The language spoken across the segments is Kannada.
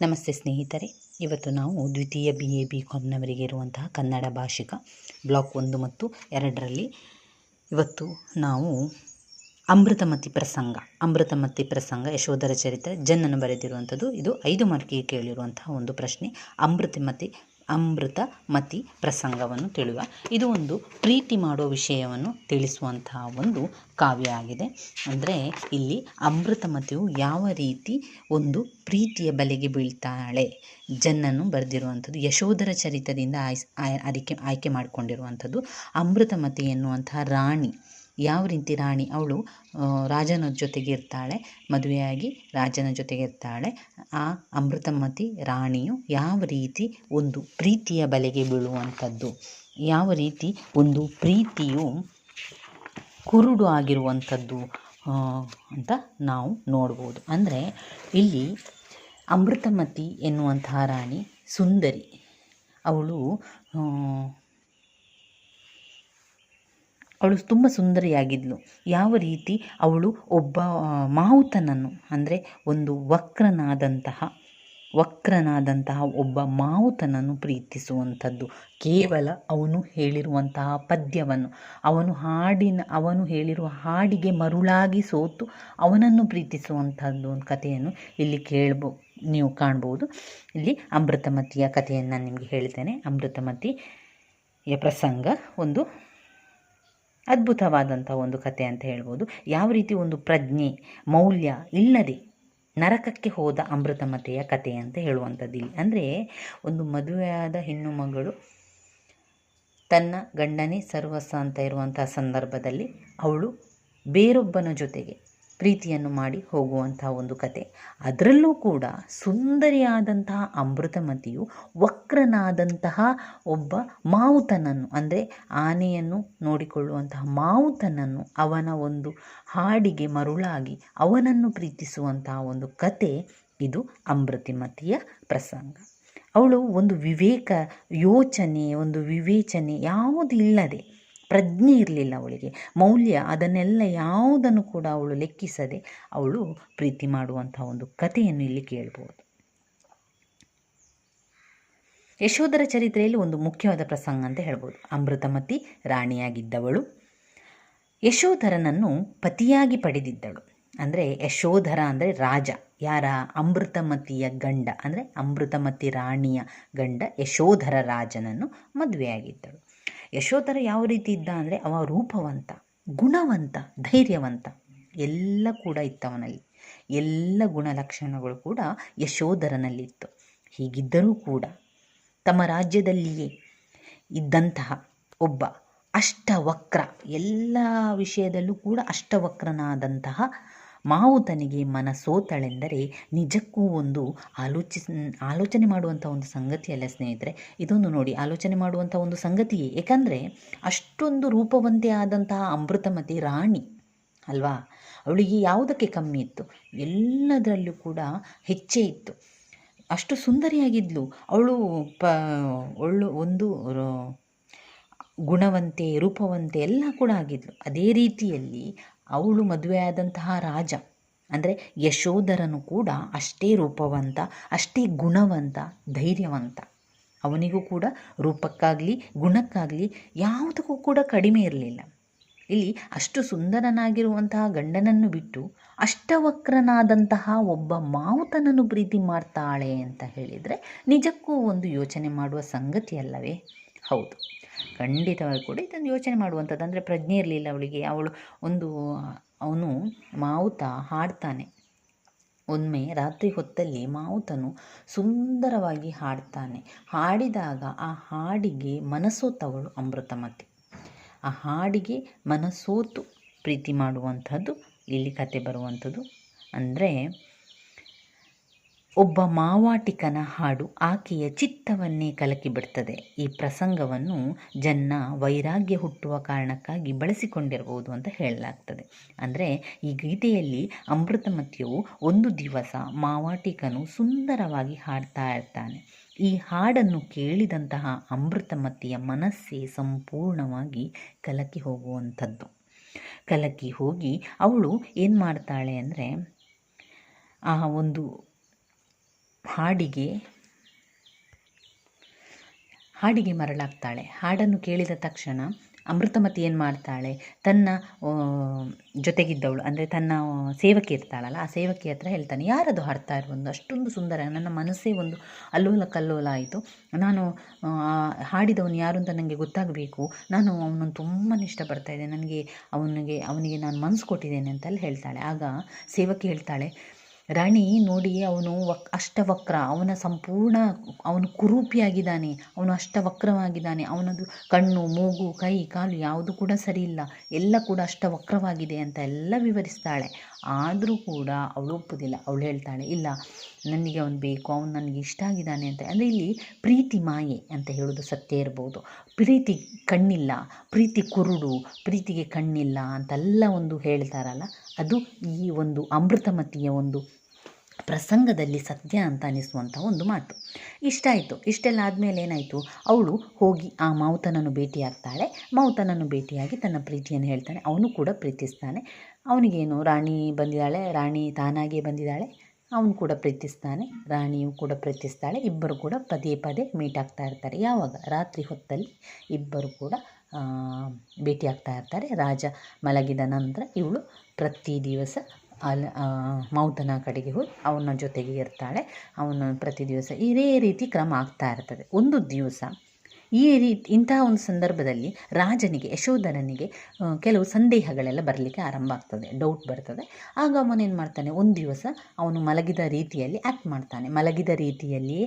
ನಮಸ್ತೆ ಸ್ನೇಹಿತರೆ. ಇವತ್ತು ನಾವು ದ್ವಿತೀಯ ಬಿ ಎ ಬಿ ಕಾಮ್ನವರಿಗೆ ಇರುವಂತಹ ಕನ್ನಡ ಭಾಷಿಕ ಬ್ಲಾಕ್ ಒಂದು ಮತ್ತು ಎರಡರಲ್ಲಿ ಇವತ್ತು ನಾವು ಅಮೃತಮತಿ ಪ್ರಸಂಗ ಅಮೃತಮತಿ ಪ್ರಸಂಗ ಯಶೋಧರ ಚರಿತ್ರೆ ಜನ್ನನ್ನು ಬರೆದಿರುವಂಥದ್ದು. ಇದು ಐದು ಮಾರ್ಕಿಗೆ ಕೇಳಿರುವಂತಹ ಒಂದು ಪ್ರಶ್ನೆ. ಅಮೃತಮತಿ ಅಮೃತ ಮತಿ ಪ್ರಸಂಗವನ್ನು ತಿಳಿಯುವ ಇದು ಒಂದು ಪ್ರೀತಿ ಮಾಡುವ ವಿಷಯವನ್ನು ತಿಳಿಸುವಂತಹ ಒಂದು ಕಾವ್ಯ ಆಗಿದೆ. ಅಂದರೆ ಇಲ್ಲಿ ಅಮೃತಮತಿಯು ಯಾವ ರೀತಿ ಒಂದು ಪ್ರೀತಿಯ ಬಲೆಗೆ ಬೀಳ್ತಾಳೆ ಜನ್ನನ್ನು ಬರೆದಿರುವಂಥದ್ದು, ಯಶೋಧರ ಚರಿತದಿಂದ ಆಯ್ಸ್, ಆಯ್ ಆಯ್ಕೆ ಆಯ್ಕೆ ಮಾಡಿಕೊಂಡಿರುವಂಥದ್ದು ಅಮೃತಮತಿ ಎನ್ನುವಂತಹ ರಾಣಿ. ಯಾವ ರೀತಿ ರಾಣಿ ಅವಳು ರಾಜನ ಜೊತೆಗೆ ಇರ್ತಾಳೆ, ಮದುವೆಯಾಗಿ ರಾಜನ ಜೊತೆಗೆ ಇರ್ತಾಳೆ, ಆ ಅಮೃತಮತಿ ರಾಣಿಯು ಯಾವ ರೀತಿ ಒಂದು ಪ್ರೀತಿಯ ಬಲೆಗೆ ಬೀಳುವಂಥದ್ದು, ಯಾವ ರೀತಿ ಒಂದು ಪ್ರೀತಿಯು ಕುರುಡು ಆಗಿರುವಂಥದ್ದು ಅಂತ ನಾವು ನೋಡ್ಬೋದು. ಅಂದರೆ ಇಲ್ಲಿ ಅಮೃತಮತಿ ಎನ್ನುವಂತಹ ರಾಣಿ ಸುಂದರಿ, ಅವಳು ಅವಳು ತುಂಬ ಸುಂದರಿಯಾಗಿದ್ಲು. ಯಾವ ರೀತಿ ಅವಳು ಒಬ್ಬ ಮಾವುತನನ್ನು, ಅಂದರೆ ಒಂದು ವಕ್ರನಾದಂತಹ ವಕ್ರನಾದಂತಹ ಒಬ್ಬ ಮಾವುತನನ್ನು ಪ್ರೀತಿಸುವಂಥದ್ದು. ಕೇವಲ ಅವನು ಹೇಳಿರುವಂತಹ ಪದ್ಯವನ್ನು. ಅವನು ಹಾಡಿನ, ಅವನು ಹೇಳಿರುವ ಹಾಡಿಗೆ ಮರುಳಾಗಿ ಸೋತು ಅವನನ್ನು ಪ್ರೀತಿಸುವಂಥದ್ದು ಒಂದು ಕಥೆಯನ್ನು ಇಲ್ಲಿ ಕೇಳ್ಬೋ, ನೀವು ಕಾಣ್ಬೋದು. ಇಲ್ಲಿ ಅಮೃತಮತಿಯ ಕಥೆಯನ್ನು ನಾನು ನಿಮಗೆ ಹೇಳ್ತೇನೆ. ಅಮೃತಮತಿಯ ಪ್ರಸಂಗ ಒಂದು ಅದ್ಭುತವಾದಂಥ ಒಂದು ಕತೆ ಅಂತ ಹೇಳ್ಬೋದು. ಯಾವ ರೀತಿ ಒಂದು ಪ್ರಜ್ಞೆ, ಮೌಲ್ಯ ಇಲ್ಲದೆ ನರಕಕ್ಕೆ ಹೋದ ಅಮೃತಮತೆಯ ಕತೆ ಅಂತ ಹೇಳುವಂಥದ್ದು ಇಲ್ಲಿ. ಅಂದರೆ ಒಂದು ಮದುವೆಯಾದ ಹೆಣ್ಣು ಮಗಳು ತನ್ನ ಗಂಡನೇ ಸರ್ವಸ್ವ ಅಂತ ಇರುವಂಥ ಸಂದರ್ಭದಲ್ಲಿ ಅವಳು ಬೇರೊಬ್ಬನ ಜೊತೆಗೆ ಪ್ರೀತಿಯನ್ನು ಮಾಡಿ ಹೋಗುವಂತಹ ಒಂದು ಕತೆ. ಅದರಲ್ಲೂ ಕೂಡ ಸುಂದರಿಯಾದಂತಹ ಅಮೃತಮತಿಯು ವಕ್ರನಾದಂತಹ ಒಬ್ಬ ಮಾವುತನನ್ನು, ಅಂದರೆ ಆನೆಯನ್ನು ನೋಡಿಕೊಳ್ಳುವಂತಹ ಮಾವುತನನ್ನು ಅವನ ಒಂದು ಹಾಡಿಗೆ ಮರುಳಾಗಿ ಅವನನ್ನು ಪ್ರೀತಿಸುವಂತಹ ಒಂದು ಕತೆ ಇದು ಅಮೃತಿಮತಿಯ ಪ್ರಸಂಗ. ಅವಳು ಒಂದು ವಿವೇಕ ಯೋಚನೆ, ಒಂದು ವಿವೇಚನೆ ಯಾವುದು ಇಲ್ಲದೆ ಪ್ರಜ್ಞೆ ಇರಲಿಲ್ಲ ಅವಳಿಗೆ. ಮೌಲ್ಯ ಅದನ್ನೆಲ್ಲ ಯಾವುದನ್ನು ಕೂಡ ಅವಳು ಲೆಕ್ಕಿಸದೆ ಅವಳು ಪ್ರೀತಿ ಮಾಡುವಂಥ ಒಂದು ಕಥೆಯನ್ನು ಇಲ್ಲಿ ಕೇಳ್ಬೋದು. ಯಶೋಧರ ಚರಿತ್ರೆಯಲ್ಲಿ ಒಂದು ಮುಖ್ಯವಾದ ಪ್ರಸಂಗ ಅಂತ ಹೇಳ್ಬೋದು. ಅಮೃತಮತಿ ರಾಣಿಯಾಗಿದ್ದವಳು. ಯಶೋಧರನನ್ನು ಪತಿಯಾಗಿ ಪಡೆದಿದ್ದಳು. ಅಂದರೆ ಯಶೋಧರ ಅಂದರೆ ರಾಜ. ಯಾರ? ಅಮೃತಮತಿಯ ಗಂಡ. ಅಂದರೆ ಅಮೃತಮತಿ ರಾಣಿಯ ಗಂಡ ಯಶೋಧರ ರಾಜನನ್ನು ಮದುವೆಯಾಗಿದ್ದಳು. ಯಶೋಧರ ಯಾವ ರೀತಿ ಇದ್ದ ಅಂದರೆ ಅವ ರೂಪವಂತ, ಗುಣವಂತ, ಧೈರ್ಯವಂತ. ಎಲ್ಲ ಕೂಡ ಇತ್ತವನಲ್ಲಿ. ಎಲ್ಲ ಗುಣಲಕ್ಷಣಗಳು ಕೂಡ ಯಶೋಧರನಲ್ಲಿತ್ತು. ಹೀಗಿದ್ದರೂ ಕೂಡ ತಮ್ಮ ರಾಜ್ಯದಲ್ಲಿಯೇ ಇದ್ದಂತಹ ಒಬ್ಬ ಅಷ್ಟವಕ್ರ, ಎಲ್ಲ ವಿಷಯದಲ್ಲೂ ಕೂಡ ಅಷ್ಟವಕ್ರನಾದಂತಹ ಮಾವುತನಿಗೆ ಮನಸೋತಳೆಂದರೆ ನಿಜಕ್ಕೂ ಒಂದು ಆಲೋಚಿಸ, ಆಲೋಚನೆ ಮಾಡುವಂಥ ಒಂದು ಸಂಗತಿಯಲ್ಲ ಸ್ನೇಹಿತರೆ. ಇದೊಂದು ನೋಡಿ, ಆಲೋಚನೆ ಮಾಡುವಂಥ ಒಂದು ಸಂಗತಿಯೇ. ಏಕೆಂದರೆ ಅಷ್ಟೊಂದು ರೂಪವಂತೆ ಆದಂತಹ ಅಮೃತಮತಿ ರಾಣಿ, ಅಲ್ವಾ? ಅವಳಿಗೆ ಯಾವುದಕ್ಕೆ ಕಮ್ಮಿ ಇತ್ತು? ಎಲ್ಲದರಲ್ಲೂ ಕೂಡ ಹೆಚ್ಚೇ ಇತ್ತು. ಅಷ್ಟು ಸುಂದರಿಯಾಗಿದ್ಲು. ಅವಳು ಪ ಒಳ್ಳು ಒಂದು ಗುಣವಂತೆ, ರೂಪವಂತೆ ಎಲ್ಲ ಕೂಡ ಆಗಿದ್ಲು. ಅದೇ ರೀತಿಯಲ್ಲಿ ಅವಳು ಮದುವೆಯಾದಂತಹ ರಾಜ, ಅಂದರೆ ಯಶೋಧರನು ಕೂಡ ಅಷ್ಟೇ ರೂಪವಂತ, ಅಷ್ಟೇ ಗುಣವಂತ, ಧೈರ್ಯವಂತ. ಅವನಿಗೂ ಕೂಡ ರೂಪಕ್ಕಾಗಲಿ, ಗುಣಕ್ಕಾಗಲಿ ಯಾವುದಕ್ಕೂ ಕೂಡ ಕಡಿಮೆ ಇರಲಿಲ್ಲ. ಇಲ್ಲಿ ಅಷ್ಟು ಸುಂದರನಾಗಿರುವಂತಹ ಗಂಡನನ್ನು ಬಿಟ್ಟು ಅಷ್ಟವಕ್ರನಾದಂತಹ ಒಬ್ಬ ಮಾವುತನನ್ನು ಪ್ರೀತಿ ಮಾಡ್ತಾಳೆ ಅಂತ ಹೇಳಿದರೆ ನಿಜಕ್ಕೂ ಒಂದು ಯೋಚನೆ ಮಾಡುವ ಸಂಗತಿ ಅಲ್ಲವೇ ಹೌದು. ಖಂಡಿತವಾಗಿ ಕೂಡ ಇದೊಂದು ಯೋಚನೆ ಮಾಡುವಂಥದ್ದು. ಅಂದರೆ ಪ್ರಜ್ಞೆ ಇರಲಿಲ್ಲ ಅವಳಿಗೆ. ಅವಳು ಒಂದು, ಅವನು ಮಾವುತ ಹಾಡ್ತಾನೆ. ಒಮ್ಮೆ ರಾತ್ರಿ ಹೊತ್ತಲ್ಲಿ ಮಾವುತನು ಸುಂದರವಾಗಿ ಹಾಡ್ತಾನೆ. ಹಾಡಿದಾಗ ಆ ಹಾಡಿಗೆ ಮನಸೋತವಳು ಅಮೃತಮತಿ. ಆ ಹಾಡಿಗೆ ಮನಸೋತು ಪ್ರೀತಿ ಮಾಡುವಂಥದ್ದು ಇಲ್ಲಿ ಕತೆ ಬರುವಂಥದ್ದು. ಅಂದರೆ ಒಬ್ಬ ಮಾವಾಟಿಕನ ಹಾಡು ಆಕೆಯ ಚಿತ್ತವನ್ನೇ ಕಲಕಿ ಬಿಡ್ತದೆ ಈ ಪ್ರಸಂಗವನ್ನು ಜನ್ನ ವೈರಾಗ್ಯ ಹುಟ್ಟುವ ಕಾರಣಕ್ಕಾಗಿ ಬಳಸಿಕೊಂಡಿರಬಹುದು ಅಂತ ಹೇಳಲಾಗ್ತದೆ. ಅಂದರೆ ಈ ಗೀತೆಯಲ್ಲಿ ಅಮೃತಮತಿಯು ಒಂದು ದಿವಸ ಮಾವಾಟಿಕನು ಸುಂದರವಾಗಿ ಹಾಡ್ತಾ ಇರ್ತಾನೆ. ಈ ಹಾಡನ್ನು ಕೇಳಿದಂತಹ ಅಮೃತಮತಿಯ ಮನಸ್ಸೇ ಸಂಪೂರ್ಣವಾಗಿ ಕಲಕಿ ಹೋಗುವಂಥದ್ದು. ಕಲಕಿ ಹೋಗಿ ಅವಳು ಏನು ಮಾಡ್ತಾಳೆ ಅಂದರೆ, ಆ ಒಂದು ಹಾಡಿಗೆ ಹಾಡಿಗೆ ಮರಳಾಗ್ತಾಳೆ. ಹಾಡನ್ನು ಕೇಳಿದ ತಕ್ಷಣ ಅಮೃತಮತಿ ಏನು ಮಾಡ್ತಾಳೆ? ತನ್ನ ಜೊತೆಗಿದ್ದವಳು, ಅಂದರೆ ತನ್ನ ಸೇವಕಿ ಇರ್ತಾಳಲ್ಲ, ಆ ಸೇವಕಿ ಹತ್ರ ಹೇಳ್ತಾನೆ, ಯಾರದು ಹಾಡ್ತಾ ಇರ್ಬೋದು ಅಷ್ಟೊಂದು ಸುಂದರ, ನನ್ನ ಮನಸ್ಸೇ ಒಂದು ಅಲ್ಲೋಲ ಕಲ್ಲೋಲ ಆಯಿತು ನಾನು ಹಾಡಿದವನು ಯಾರು ಅಂತ ನನಗೆ ಗೊತ್ತಾಗಬೇಕು. ನಾನು ಅವನನ್ನು ತುಂಬಾ ಇಷ್ಟಪಡ್ತಾ ಇದ್ದೆ ನನಗೆ ಅವನಿಗೆ ಅವನಿಗೆ ನಾನು ಮನಸ್ಸು ಕೊಟ್ಟಿದ್ದೇನೆ ಅಂತೆಲ್ಲ ಹೇಳ್ತಾಳೆ. ಆಗ ಸೇವಕಿ ಹೇಳ್ತಾಳೆ ರಾಣಿ ನೋಡಿ ಅವನು ವಕ್, ಅಷ್ಟವಕ್ರ, ಅವನ ಸಂಪೂರ್ಣ, ಅವನು ಕುರೂಪಿಯಾಗಿದ್ದಾನೆ, ಅವನು ಅಷ್ಟವಕ್ರವಾಗಿದ್ದಾನೆ, ಅವನದು ಕಣ್ಣು, ಮೂಗು, ಕೈ, ಕಾಲು ಯಾವುದು ಕೂಡ ಸರಿ ಇಲ್ಲ ಎಲ್ಲ ಕೂಡ ಅಷ್ಟವಕ್ರವಾಗಿದೆ ಅಂತ ಎಲ್ಲ ವಿವರಿಸ್ತಾಳೆ. ಆದರೂ ಕೂಡ ಅವಳು ಒಪ್ಪೋದಿಲ್ಲ. ಅವಳು ಹೇಳ್ತಾಳೆ, ಇಲ್ಲ, ನನಗೆ ಅವನು ಬೇಕು, ಅವನು ನನಗೆ ಇಷ್ಟ ಆಗಿದ್ದಾನೆ ಅಂತ. ಅಂದರೆ ಇಲ್ಲಿ ಪ್ರೀತಿ ಮಾಯೆ ಅಂತ ಹೇಳೋದು ಸತ್ಯ ಇರ್ಬೋದು. ಪ್ರೀತಿ ಕಣ್ಣಿಲ್ಲ, ಪ್ರೀತಿ ಕುರುಡು, ಪ್ರೀತಿಗೆ ಕಣ್ಣಿಲ್ಲ ಅಂತೆಲ್ಲ ಒಂದು ಹೇಳ್ತಾರಲ್ಲ, ಅದು ಈ ಒಂದು ಅಮೃತಮತಿಯ ಒಂದು ಪ್ರಸಂಗದಲ್ಲಿ ಸತ್ಯ ಅಂತ ಅನಿಸುವಂಥ ಒಂದು ಮಾತು. ಇಷ್ಟ ಆಯಿತು ಇಷ್ಟೆಲ್ಲ ಆದಮೇಲೆ ಏನಾಯಿತು? ಅವಳು ಹೋಗಿ ಆ ಮಾವುತನನ್ನು ಭೇಟಿಯಾಗ್ತಾಳೆ. ಮಾವುತನನ್ನು ಭೇಟಿಯಾಗಿ ತನ್ನ ಪ್ರೀತಿಯನ್ನು ಹೇಳ್ತಾನೆ ಅವನು ಕೂಡ ಪ್ರೀತಿಸ್ತಾನೆ. ಅವನಿಗೇನು ರಾಣಿ ಬಂದಿದ್ದಾಳೆ, ರಾಣಿ ತಾನಾಗೇ ಬಂದಿದ್ದಾಳೆ, ಅವನು ಕೂಡ ಪ್ರೀತಿಸ್ತಾನೆ, ರಾಣಿಯು ಕೂಡ ಪ್ರೀತಿಸ್ತಾಳೆ, ಇಬ್ಬರು ಕೂಡ ಪದೇ ಪದೇ ಮೀಟ್ ಆಗ್ತಾ ಇರ್ತಾರೆ. ಯಾವಾಗ? ರಾತ್ರಿ ಹೊತ್ತಲ್ಲಿ ಇಬ್ಬರು ಕೂಡ ಭೇಟಿ ಆಗ್ತಾ ಇರ್ತಾರೆ. ರಾಜ ಮಲಗಿದ ನಂತರ ಇವಳು ಪ್ರತಿ ದಿವಸ ಅಲ್ಲಿ ಮೌತನ ಕಡೆಗೆ ಹೋಗಿ ಅವನ ಜೊತೆಗೆ ಇರ್ತಾಳೆ. ಅವನು ಪ್ರತಿ ದಿವಸ ಇದೇ ರೀತಿ ಕ್ರಮ ಆಗ್ತಾ ಇರ್ತದೆ. ಒಂದು ದಿವಸ ಈ ರೀತಿ ಇಂತಹ ಒಂದು ಸಂದರ್ಭದಲ್ಲಿ ರಾಜನಿಗೆ, ಯಶೋಧರನಿಗೆ ಕೆಲವು ಸಂದೇಹಗಳೆಲ್ಲ ಬರಲಿಕ್ಕೆ ಆರಂಭ ಆಗ್ತದೆ ಡೌಟ್ ಬರ್ತದೆ. ಆಗ ಅವನೇನು ಮಾಡ್ತಾನೆ, ಒಂದು ದಿವಸ ಅವನು ಮಲಗಿದ ರೀತಿಯಲ್ಲಿ ಆ್ಯಕ್ಟ್ ಮಾಡ್ತಾನೆ. ಮಲಗಿದ ರೀತಿಯಲ್ಲಿಯೇ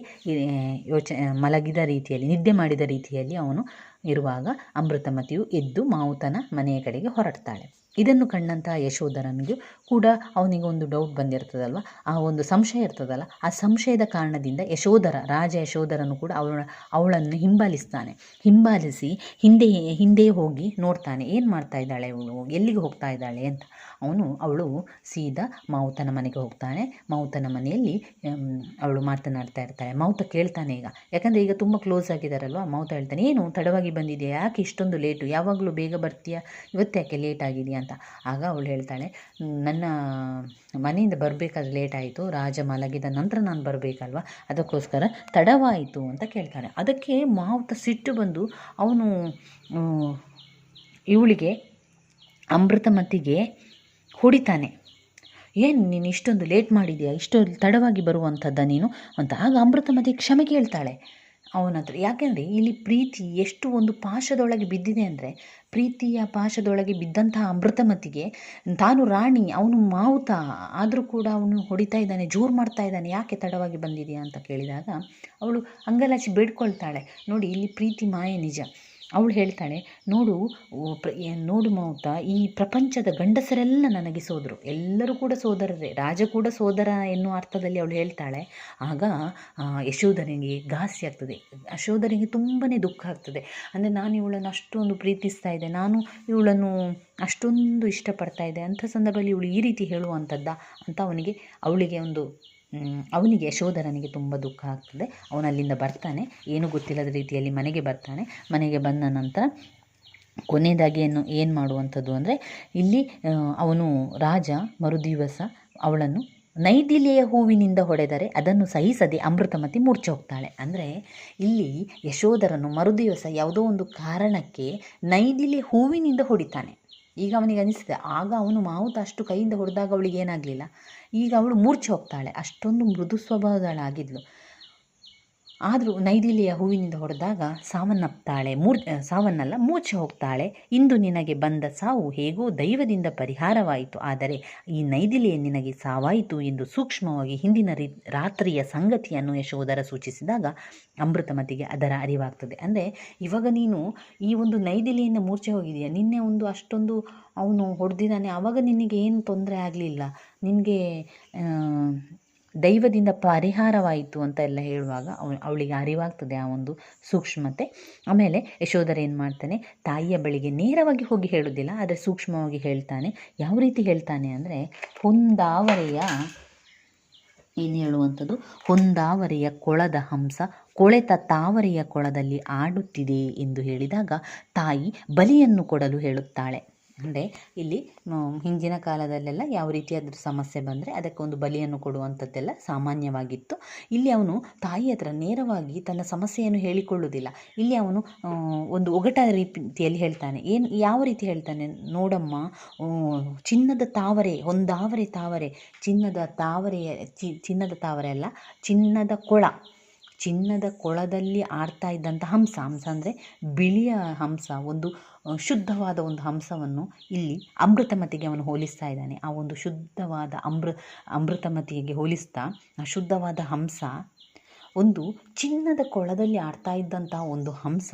ಯೋಚನೆ ಮಲಗಿದ ರೀತಿಯಲ್ಲಿ, ನಿದ್ದೆ ಮಾಡಿದ ರೀತಿಯಲ್ಲಿ ಅವನು ಇರುವಾಗ ಅಮೃತಮತಿಯು ಎದ್ದು ಮಾವುತನ ಮನೆಯ ಕಡೆಗೆ ಹೊರಡ್ತಾಳೆ. ಇದನ್ನು ಕಂಡಂತಹ ಯಶೋಧರನಿಗೂ ಕೂಡ ಅವನಿಗೆ ಒಂದು ಡೌಟ್ ಬಂದಿರ್ತದಲ್ವ? ಆ ಒಂದು ಸಂಶಯ ಇರ್ತದಲ್ಲ? ಆ ಸಂಶಯದ ಕಾರಣದಿಂದ ಯಶೋಧರ, ರಾಜ ಯಶೋಧರನು ಕೂಡ ಅವಳ, ಅವಳನ್ನು ಹಿಂಬಾಲಿಸ್ತಾನೆ. ಹಿಂಬಾಲಿಸಿ ಹಿಂದೆ ಹಿಂದೆ ಹೋಗಿ ನೋಡ್ತಾನೆ. ಏನು ಮಾಡ್ತಾ ಇದ್ದಾಳೆ ಅವಳು? ಎಲ್ಲಿಗೆ ಹೋಗ್ತಾ ಇದ್ದಾಳೆ ಅಂತ. ಅವನು, ಅವಳು ಸೀದಾ ಮಾವುತನ ಮನೆಗೆ ಹೋಗ್ತಾನೆ. ಮಾವುತನ ಮನೆಯಲ್ಲಿ ಅವಳು ಮಾತನಾಡ್ತಾ ಇರ್ತಾಳೆ. ಮಾವುತ ಕೇಳ್ತಾನೆ ಈಗ. ಯಾಕಂದರೆ ಈಗ ತುಂಬ ಕ್ಲೋಸ್ ಆಗಿದ್ದಾರಲ್ವ ಮಾವುತ ಹೇಳ್ತಾನೆ, ಏನು, ತಡವಾಗಿ ಬಂದಿದೆಯಾ? ಯಾಕೆ ಇಷ್ಟೊಂದು ಲೇಟು ಯಾವಾಗಲೂ ಬೇಗ ಬರ್ತೀಯಾ? ಇವತ್ತ್ಯಾಕೆ ಲೇಟ್ ಆಗಿದೆಯಾ? ಅಂತ. ಆಗ ಅವಳು ಹೇಳ್ತಾಳೆ, ನನ್ನ ಮನೆಯಿಂದ ಬರಬೇಕಾದ್ರೆ ಲೇಟ್ ಆಯಿತು, ರಾಜ ಮಲಗಿದ ನಂತರ ನಾನು ಬರಬೇಕಲ್ವ? ಅದಕ್ಕೋಸ್ಕರ ತಡವಾಯಿತು ಅಂತ ಕೇಳ್ತಾನೆ ಅದಕ್ಕೆ ಮಾವುತ ಸಿಟ್ಟು ಬಂದು ಅವನು ಇವಳಿಗೆ, ಅಮೃತಮತಿಗೆ ಹೊಡಿತಾನೆ. ಏನು ನೀನು ಇಷ್ಟೊಂದು ಲೇಟ್ ಮಾಡಿದೆಯಾ? ಇಷ್ಟೊಂದು ತಡವಾಗಿ ಬರುವಂಥದ್ದ ನೀನು? ಅಂತ. ಆಗ ಅಮೃತಮತಿ ಕ್ಷಮೆ ಕೇಳ್ತಾಳೆ. ಅವನ ಹತ್ರ ಯಾಕೆಂದರೆ ಇಲ್ಲಿ ಪ್ರೀತಿ ಎಷ್ಟು ಒಂದು ಪಾಶದೊಳಗೆ ಬಿದ್ದಿದೆ ಅಂದರೆ, ಪ್ರೀತಿಯ ಪಾಶದೊಳಗೆ ಬಿದ್ದಂತಹ ಅಮೃತಮತಿಗೆ ತಾನು ರಾಣಿ, ಅವನು ಮಾವುತ, ಆದರೂ ಕೂಡ ಅವನು ಹೊಡಿತಾ ಇದ್ದಾನೆ, ಜೋರು ಮಾಡ್ತಾ ಇದ್ದಾನೆ, ಯಾಕೆ ತಡವಾಗಿ ಬಂದಿದೆಯಾ ಅಂತ ಕೇಳಿದಾಗ, ಅವಳು ಅಂಗಲಾಚಿ ಬೇಡ್ಕೊಳ್ತಾಳೆ. ನೋಡಿ, ಇಲ್ಲಿ ಪ್ರೀತಿ ಮಾಯೆ ನಿಜ. ಅವಳು ಹೇಳ್ತಾಳೆ, ನೋಡು ನೋಡು ಮಾವುತ ಈ ಪ್ರಪಂಚದ ಗಂಡಸರೆಲ್ಲ ನನಗೆ ಸೋದರು. ಎಲ್ಲರೂ ಕೂಡ ಸೋದರರೇ. ರಾಜ ಕೂಡ ಸೋದರ ಎನ್ನುವ ಅರ್ಥದಲ್ಲಿ ಅವಳು ಹೇಳ್ತಾಳೆ. ಆಗ ಯಶೋಧನಿಗೆ ಘಾಸಿ ಆಗ್ತದೆ. ಯಶೋಧನಿಗೆ ತುಂಬಾ ದುಃಖ ಆಗ್ತದೆ. ಅಂದರೆ ನಾನು ಇವಳನ್ನು ಅಷ್ಟೊಂದು ಪ್ರೀತಿಸ್ತಾ ಇದ್ದೆ. ನಾನು ಇವಳನ್ನು ಅಷ್ಟೊಂದು ಇಷ್ಟಪಡ್ತಾ ಇದ್ದೆ. ಅಂಥ ಸಂದರ್ಭದಲ್ಲಿ ಇವಳು ಈ ರೀತಿ ಹೇಳುವಂಥದ್ದ ಅಂತ ಅವನಿಗೆ, ಅವಳಿಗೆ ಒಂದು ಅವನಿಗೆ ಯಶೋಧರನಿಗೆ ತುಂಬ ದುಃಖ ಆಗ್ತದೆ. ಅವನು ಅಲ್ಲಿಂದ ಬರ್ತಾನೆ. ಏನೂ ಗೊತ್ತಿಲ್ಲದ ರೀತಿಯಲ್ಲಿ ಮನೆಗೆ ಬರ್ತಾನೆ. ಮನೆಗೆ ಬಂದ ನಂತರ ಕೊನೆಯದಾಗಿ ಏನು ಏನು ಮಾಡುವಂಥದ್ದು ಅಂದರೆ, ಇಲ್ಲಿ ಅವನು ರಾಜ ಮರುದಿವಸ ಅವಳನ್ನು ನೈದಿಲೆಯ ಹೂವಿನಿಂದ ಹೊಡೆದರೆ ಅದನ್ನು ಸಹಿಸದೆ ಅಮೃತಮತಿ ಹೋಗ್ತಾಳೆ. ಅಂದರೆ, ಇಲ್ಲಿ ಯಶೋಧರನು ಮರುದಿವಸ ಯಾವುದೋ ಒಂದು ಕಾರಣಕ್ಕೆ ನೈದಿಲೆ ಹೂವಿನಿಂದ ಹೊಡಿತಾನೆ. ಈಗ ಅವನಿಗೆ ಅನಿಸಿದೆ ಆಗ ಅವನು ಮಾವುತ ಅಷ್ಟು ಕೈಯಿಂದ ಹೊಡೆದಾಗ ಅವಳಿಗೆ ಏನಾಗಲಿಲ್ಲ. ಈಗ ಅವಳು ಮೂರ್ಛೆ ಹೋಗ್ತಾಳೆ. ಅಷ್ಟೊಂದು ಮೃದು ಸ್ವಭಾವದಳಾಗಿದ್ಲು. ಆದರೂ ನೈದಿಲಿಯ ಹೂವಿನಿಂದ ಹೊಡೆದಾಗ ಸಾವನ್ನಪ್ತಾಳೆ, ಮೂರ್ ಸಾವನ್ನಲ್ಲ, ಮೂರ್ಛೆ ಹೋಗ್ತಾಳೆ. ಇಂದು ನಿನಗೆ ಬಂದ ಸಾವು ಹೇಗೋ ದೈವದಿಂದ ಪರಿಹಾರವಾಯಿತು. ಆದರೆ ಈ ನೈದಿಲಿಯ ನಿನಗೆ ಸಾವಾಯಿತು ಎಂದು ಸೂಕ್ಷ್ಮವಾಗಿ ಹಿಂದಿನ ರೀ, ರಾತ್ರಿಯ ಸಂಗತಿಯನ್ನು ಯಶೋಧರ ಸೂಚಿಸಿದಾಗ ಅಮೃತಮತಿಗೆ ಅದರ ಅರಿವಾಗ್ತದೆ. ಅಂದರೆ, ಇವಾಗ ನೀನು ಈ ಒಂದು ನೈದಿಲಿಯಿಂದ ಮೂರ್ಛೆ ಹೋಗಿದೆಯಾ ನಿನ್ನೆ ಒಂದು ಅಷ್ಟೊಂದು ಅವನು ಹೊಡೆದಿದ್ದಾನೆ. ಆವಾಗ ನಿನಗೆ ಏನು ತೊಂದರೆ ಆಗಲಿಲ್ಲ? ನಿನಗೆ ದೈವದಿಂದ ಪರಿಹಾರವಾಯಿತು ಅಂತ ಎಲ್ಲ ಹೇಳುವಾಗ ಅವ, ಅವಳಿಗೆ ಅರಿವಾಗ್ತದೆ ಆ ಒಂದು ಸೂಕ್ಷ್ಮತೆ. ಆಮೇಲೆ ಯಶೋಧರ ಏನು ಮಾಡ್ತಾನೆ, ತಾಯಿಯ ಬಳಿಗೆ ನೇರವಾಗಿ ಹೋಗಿ ಹೇಳೋದಿಲ್ಲ ಆದರೆ ಸೂಕ್ಷ್ಮವಾಗಿ ಹೇಳ್ತಾನೆ. ಯಾವ ರೀತಿ ಹೇಳ್ತಾನೆ ಅಂದರೆ, ಹೊಂದಾವರೆಯ, ಏನು ಹೇಳುವಂಥದ್ದು? ಹೊಂದಾವರೆಯ ಕೊಳದ ಹಂಸ ಕೊಳೆತ ತಾವರೆಯ ಕೊಳದಲ್ಲಿ ಆಡುತ್ತಿದೆ ಎಂದು ಹೇಳಿದಾಗ ತಾಯಿ ಬಲಿಯನ್ನು ಕೊಡಲು ಹೇಳುತ್ತಾಳೆ. ಅಂದರೆ ಇಲ್ಲಿ ಹಿಂದಿನ ಕಾಲದಲ್ಲೆಲ್ಲ ಯಾವ ರೀತಿಯಾದರೂ ಸಮಸ್ಯೆ ಬಂದರೆ ಅದಕ್ಕೆ ಒಂದು ಬಲಿಯನ್ನು ಕೊಡುವಂಥದ್ದೆಲ್ಲ ಸಾಮಾನ್ಯವಾಗಿತ್ತು. ಇಲ್ಲಿ ಅವನು ತಾಯಿ ಹತ್ರ ನೇರವಾಗಿ ತನ್ನ ಸಮಸ್ಯೆಯನ್ನು ಹೇಳಿಕೊಳ್ಳುವುದಿಲ್ಲ. ಇಲ್ಲಿ ಅವನು ಒಂದು ಒಗಟ ರೀತಿಯಲ್ಲಿ ಹೇಳ್ತಾನೆ. ಏನು, ಯಾವ ರೀತಿ ಹೇಳ್ತಾನೆ? ನೋಡಮ್ಮ ಚಿನ್ನದ ತಾವರೆ, ಒಂದಾವರೆ ತಾವರೆ, ಚಿನ್ನದ ತಾವರೆಯ ಚಿನ್ನದ ತಾವರೆ ಅಲ್ಲ, ಚಿನ್ನದ ಕೊಳ. ಚಿನ್ನದ ಕೊಳದಲ್ಲಿ ಆಡ್ತಾ ಇದ್ದಂಥ ಹಂಸ ಹಂಸ ಅಂದರೆ ಬಿಳಿಯ ಹಂಸ, ಒಂದು ಶುದ್ಧವಾದ ಒಂದು ಹಂಸವನ್ನು ಇಲ್ಲಿ ಅಮೃತಮತಿಗೆ ಅವನು ಹೋಲಿಸ್ತಾ ಇದ್ದಾನೆ. ಆ ಒಂದು ಶುದ್ಧವಾದ ಅಮೃ, ಅಮೃತಮತಿಗೆ ಹೋಲಿಸ್ತಾ ಆ ಶುದ್ಧವಾದ ಹಂಸ ಒಂದು ಚಿನ್ನದ ಕೊಳದಲ್ಲಿ ಆಡ್ತಾ ಇದ್ದಂತಹ ಒಂದು ಹಂಸ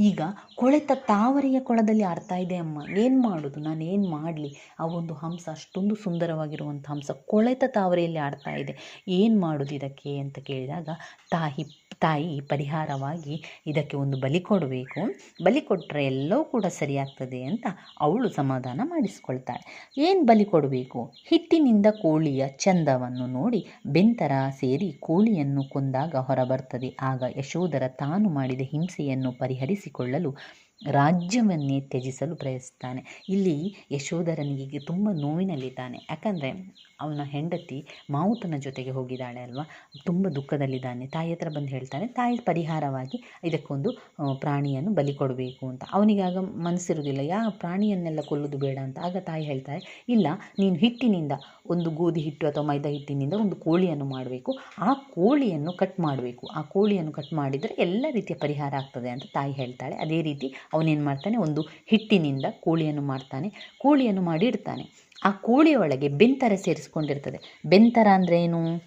ಈಗ ಕೊಳೆತ ತಾವರೆಯ ಕೊಳದಲ್ಲಿ ಆಡ್ತಾ ಇದೆ ಅಮ್ಮ. ಏನು ಮಾಡೋದು? ನಾನು ಏನು ಮಾಡಲಿ? ಆ ಒಂದು ಹಂಸ ಅಷ್ಟೊಂದು ಸುಂದರವಾಗಿರುವಂಥ ಹಂಸ ಕೊಳೆತ ತಾವರೆಯಲ್ಲಿ ಆಡ್ತಾ ಇದೆ. ಏನು ಮಾಡೋದು ಇದಕ್ಕೆ ಅಂತ ಕೇಳಿದಾಗ, ತಾಯಿ ತಾಯಿ ಪರಿಹಾರವಾಗಿ ಇದಕ್ಕೆ ಒಂದು ಬಲಿ ಕೊಡಬೇಕು. ಬಲಿ ಕೊಟ್ಟರೆ ಎಲ್ಲವೂ ಕೂಡ ಸರಿಯಾಗ್ತದೆ ಅಂತ ಅವಳು ಸಮಾಧಾನ ಮಾಡಿಸ್ಕೊಳ್ತಾಳೆ. ಏನು ಬಲಿ ಕೊಡಬೇಕು? ಹಿಟ್ಟಿನಿಂದ ಕೋಳಿಯ ಚಂದವನ್ನು ನೋಡಿ ಬೆಂತರ ಸೇರಿ ಕೋಳಿಯನ್ನು ಕೊಂದಾಗ ಹೊರಬರ್ತದೆ. ಆಗ ಯಶೋಧರ ತಾನು ಮಾಡಿದ ಹಿಂಸೆಯನ್ನು ಪರಿಹರಿಸಿಕೊಳ್ಳಲು ರಾಜ್ಯವನ್ನೇ ತ್ಯಜಿಸಲು ಪ್ರಯತ್ನಿಸ್ತಾನೆ. ಇಲ್ಲಿ ಯಶೋಧರನಿಗೆ ತುಂಬ ನೋವಿನಲ್ಲಿದ್ದಾನೆ. ಯಾಕಂದರೆ ಅವನ ಹೆಂಡತಿ ಮಾವುತನ ಜೊತೆಗೆ ಹೋಗಿದ್ದಾಳೆ ಅಲ್ವಾ? ತುಂಬ ದುಃಖದಲ್ಲಿದ್ದಾನೆ. ತಾಯಿ ಹತ್ರ ಬಂದು ಹೇಳ್ತಾನೆ, ತಾಯಿ ಪರಿಹಾರವಾಗಿ ಇದಕ್ಕೊಂದು ಪ್ರಾಣಿಯನ್ನು ಬಲಿ ಕೊಡಬೇಕು ಅಂತ. ಅವನಿಗಾಗ ಮನಸ್ಸಿರುವುದಿಲ್ಲ ಯಾ, ಪ್ರಾಣಿಯನ್ನೆಲ್ಲ ಕೊಲ್ಲೋದು ಬೇಡ ಅಂತ. ಆಗ ತಾಯಿ ಹೇಳ್ತಾರೆ, ಇಲ್ಲ, ನೀನು ಹಿಟ್ಟಿನಿಂದ ಒಂದು ಗೋಧಿ ಹಿಟ್ಟು ಅಥವಾ ಮೈದಾ ಹಿಟ್ಟಿನಿಂದ ಒಂದು ಕೋಳಿಯನ್ನು ಮಾಡಬೇಕು. ಆ ಕೋಳಿಯನ್ನು ಕಟ್ ಮಾಡಬೇಕು. ಆ ಕೋಳಿಯನ್ನು ಕಟ್ ಮಾಡಿದರೆ ಎಲ್ಲ ರೀತಿಯ ಪರಿಹಾರ ಆಗ್ತದೆ ಅಂತ ತಾಯಿ ಹೇಳ್ತಾಳೆ. ಅದೇ ರೀತಿ ಅವನೇನು ಮಾಡ್ತಾನೆ? ಒಂದು ಹಿಟ್ಟಿನಿಂದ ಕೋಳಿಯನ್ನು ಮಾಡ್ತಾನೆ. ಕೋಳಿಯನ್ನು ಮಾಡಿ ಇಡ್ತಾನೆ. ಆ ಕೋಳಿಯೊಳಗೆ ಬೆಂತರ ಸೇರಿಸ್ಕೊಂಡಿರ್ತದೆ. ಬೆಂತರ ಅಂದರೆ ಏನು?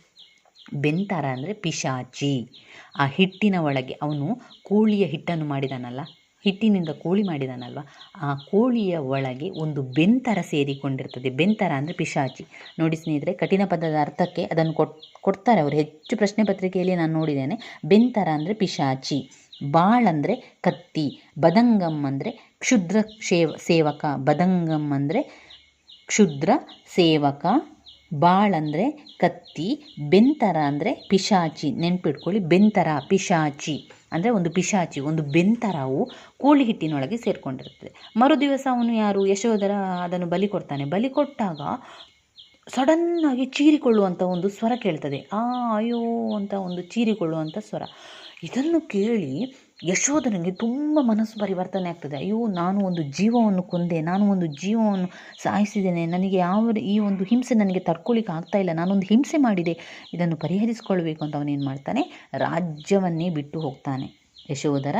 ಬೆಂತರ ಅಂದರೆ ಪಿಶಾಚಿ. ಆ ಹಿಟ್ಟಿನ ಒಳಗೆ ಅವನು ಕೋಳಿಯ ಹಿಟ್ಟನ್ನು ಮಾಡಿದಾನಲ್ಲ? ಹಿಟ್ಟಿನಿಂದ ಕೋಳಿ ಮಾಡಿದಾನಲ್ವ? ಆ ಕೋಳಿಯ ಒಳಗೆ ಒಂದು ಬೆಂತರ ಸೇರಿಕೊಂಡಿರ್ತದೆ. ಬೆಂತರ ಅಂದರೆ ಪಿಶಾಚಿ. ನೋಡಿ ಸ್ನೇಹಿತರೆ, ಕಠಿಣ ಪದದ ಅರ್ಥಕ್ಕೆ ಅದನ್ನು ಕೊಟ್, ಕೊಡ್ತಾರೆ ಅವರು. ಹೆಚ್ಚು ಪ್ರಶ್ನೆ ಪತ್ರಿಕೆಯಲ್ಲಿ ನಾನು ನೋಡಿದ್ದೇನೆ. ಬೆಂತರ ಅಂದರೆ ಪಿಶಾಚಿ. ಬಾಳ್ ಅಂದರೆ ಕತ್ತಿ, ಬದಂಗಂ ಅಂದರೆ ಕ್ಷುದ್ರ ಸೇವ ಸೇವಕ, ಬದಂಗಂ ಅಂದರೆ ಕ್ಷುದ್ರ ಸೇವಕ ಬಾಳ್ ಅಂದರೆ ಕತ್ತಿ, ಬೆಂತರ ಅಂದರೆ ಪಿಶಾಚಿ, ನೆನ್ಪಿಟ್ಕೊಳ್ಳಿ, ಬೆಂತರ, ಪಿಶಾಚಿ ಅಂದರೆ ಒಂದು ಪಿಶಾಚಿ, ಒಂದು ಬೆಂತರವು ಕೋಳಿ ಹಿಟ್ಟಿನೊಳಗೆ ಸೇರಿಕೊಂಡಿರ್ತದೆ. ಮರುದಿವಸ ಅವನು ಯಾರು? ಯಶೋಧರ ಅದನ್ನು ಬಲಿ ಕೊಡ್ತಾನೆ. ಬಲಿ ಕೊಟ್ಟಾಗ ಸಡನ್ನಾಗಿ ಚೀರಿಕೊಳ್ಳುವಂಥ ಒಂದು ಸ್ವರ ಕೇಳ್ತದೆ. ಆ, ಅಯ್ಯೋ ಅಂತ ಒಂದು ಚೀರಿಕೊಳ್ಳುವಂಥ ಸ್ವರ. ಇದನ್ನು ಕೇಳಿ ಯಶೋಧನಿಗೆ ತುಂಬ ಮನಸ್ಸು ಪರಿವರ್ತನೆ ಆಗ್ತದೆ. ಅಯ್ಯೋ, ನಾನು ಒಂದು ಜೀವವನ್ನು ಕೊಂದೆ, ನಾನು ಒಂದು ಜೀವವನ್ನು ಸಾಯಿಸಿದ್ದೇನೆ, ನನಗೆ ಯಾವ ಈ ಒಂದು ಹಿಂಸೆ ನನಗೆ ತಡ್ಕೊಳ್ಳಿಕ್ಕೆ ಆಗ್ತಾ ಇಲ್ಲ, ನಾನೊಂದು ಹಿಂಸೆ ಮಾಡಿದೆ, ಇದನ್ನು ಪರಿಹರಿಸಿಕೊಳ್ಬೇಕು ಅಂತ ಅವನೇನು ಮಾಡ್ತಾನೆ? ರಾಜ್ಯವನ್ನೇ ಬಿಟ್ಟು ಹೋಗ್ತಾನೆ. ಯಶೋಧರ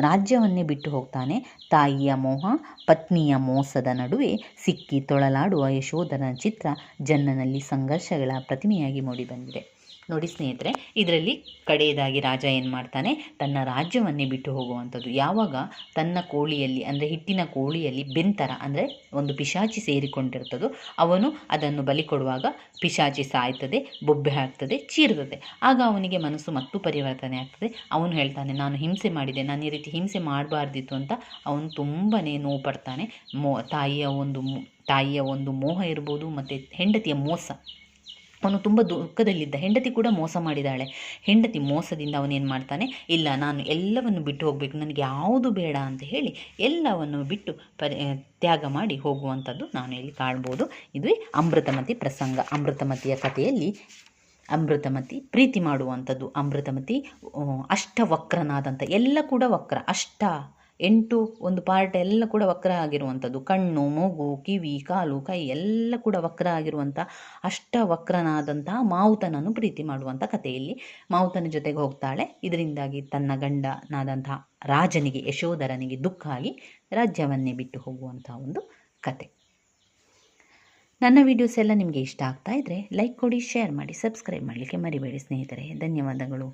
ರಾಜ್ಯವನ್ನೇ ಬಿಟ್ಟು ಹೋಗ್ತಾನೆ. ತಾಯಿಯ ಮೋಹ, ಪತ್ನಿಯ ಮೋಸದ ನಡುವೆ ಸಿಕ್ಕಿ ತೊಳಲಾಡುವ ಯಶೋಧರನ ಚಿತ್ರ ಜನ್ನನಲ್ಲಿ ಸಂಘರ್ಷಗಳ ಪ್ರತಿಮೆಯಾಗಿ ಮೂಡಿಬಂದಿದೆ. ನೋಡಿ ಸ್ನೇಹಿತರೆ, ಇದರಲ್ಲಿ ಕಡೆಯದಾಗಿ ರಾಜ ಏನು ಮಾಡ್ತಾನೆ, ತನ್ನ ರಾಜ್ಯವನ್ನೇ ಬಿಟ್ಟು ಹೋಗುವಂಥದ್ದು. ಯಾವಾಗ ತನ್ನ ಕೋಳಿಯಲ್ಲಿ, ಅಂದರೆ ಹಿಟ್ಟಿನ ಕೋಳಿಯಲ್ಲಿ ಬೆಂತರ ಅಂದರೆ ಒಂದು ಪಿಶಾಚಿ ಸೇರಿಕೊಂಡಿರ್ತದೋ, ಅವನು ಅದನ್ನು ಬಲಿ ಕೊಡುವಾಗ ಪಿಶಾಚಿ ಸಾಯ್ತದೆ, ಬೊಬ್ಬೆ ಹಾಕ್ತದೆ, ಚೀರ್ತದೆ. ಆಗ ಅವನಿಗೆ ಮನಸ್ಸು ಮತ್ತು ಪರಿವರ್ತನೆ ಆಗ್ತದೆ. ಅವನು ಹೇಳ್ತಾನೆ, ನಾನು ಹಿಂಸೆ ಮಾಡಿದೆ, ನಾನು ಈ ರೀತಿ ಹಿಂಸೆ ಮಾಡಬಾರ್ದಿತ್ತು ಅಂತ ಅವನು ತುಂಬಾ ನೋವು ಪಡ್ತಾನೆ. ಮೋ, ತಾಯಿಯ ಒಂದು ತಾಯಿಯ ಒಂದು ಮೋಹ ಇರ್ಬೋದು, ಮತ್ತು ಹೆಂಡತಿಯ ಮೋಸ. ಅವನು ತುಂಬ ದುಃಖದಲ್ಲಿದ್ದ. ಹೆಂಡತಿ ಕೂಡ ಮೋಸ ಮಾಡಿದ್ದಾಳೆ ಹೆಂಡತಿ ಮೋಸದಿಂದ ಅವನೇನು ಮಾಡ್ತಾನೆ? ಇಲ್ಲ, ನಾನು ಎಲ್ಲವನ್ನು ಬಿಟ್ಟು ಹೋಗಬೇಕು. ನನಗೆ ಯಾವುದು ಬೇಡ ಅಂತ ಹೇಳಿ ಎಲ್ಲವನ್ನು ಬಿಟ್ಟು ಪರಿ ತ್ಯಾಗ ಮಾಡಿ ಹೋಗುವಂಥದ್ದು ನಾನು ಇಲ್ಲಿ ಕಾಣ್ಬೋದು. ಇದುವೇ ಅಮೃತಮತಿ ಪ್ರಸಂಗ. ಅಮೃತಮತಿಯ ಕಥೆಯಲ್ಲಿ ಅಮೃತಮತಿ ಪ್ರೀತಿ ಮಾಡುವಂಥದ್ದು. ಅಮೃತಮತಿ ಅಷ್ಟವಕ್ರನಾದಂಥ, ಎಲ್ಲ ಕೂಡ ವಕ್ರ. ಅಷ್ಟ ಎಂಟು ಒಂದು ಪಾರ್ಟ್ ಎಲ್ಲ ಕೂಡ ವಕ್ರ ಆಗಿರುವಂಥದ್ದು ಕಣ್ಣು, ಮೂಗು, ಕಿವಿ, ಕಾಲು, ಕೈ ಎಲ್ಲ ಕೂಡ ವಕ್ರ ಆಗಿರುವಂಥ ಅಷ್ಟವಕ್ರನಾದಂತಹ ಮಾವುತನನ್ನು ಪ್ರೀತಿ ಮಾಡುವಂಥ ಕಥೆಯಲ್ಲಿ ಮಾವುತನ ಜೊತೆಗೆ ಹೋಗ್ತಾಳೆ. ಇದರಿಂದಾಗಿ ತನ್ನ ಗಂಡನಾದಂತಹ ರಾಜನಿಗೆ, ಯಶೋಧರನಿಗೆ ದುಃಖ ಆಗಿ ರಾಜ್ಯವನ್ನೇ ಬಿಟ್ಟು ಹೋಗುವಂಥ ಒಂದು ಕತೆ ನನ್ನ ವಿಡಿಯೋಸ್ ಎಲ್ಲ ನಿಮಗೆ ಇಷ್ಟ ಆಗ್ತಾ ಇದ್ದರೆ ಲೈಕ್ ಕೊಡಿ ಶೇರ್ ಮಾಡಿ ಸಬ್ಸ್ಕ್ರೈಬ್ ಮಾಡಲಿಕ್ಕೆ ಮರಿಬೇಡಿ ಸ್ನೇಹಿತರೆ. ಧನ್ಯವಾದಗಳು.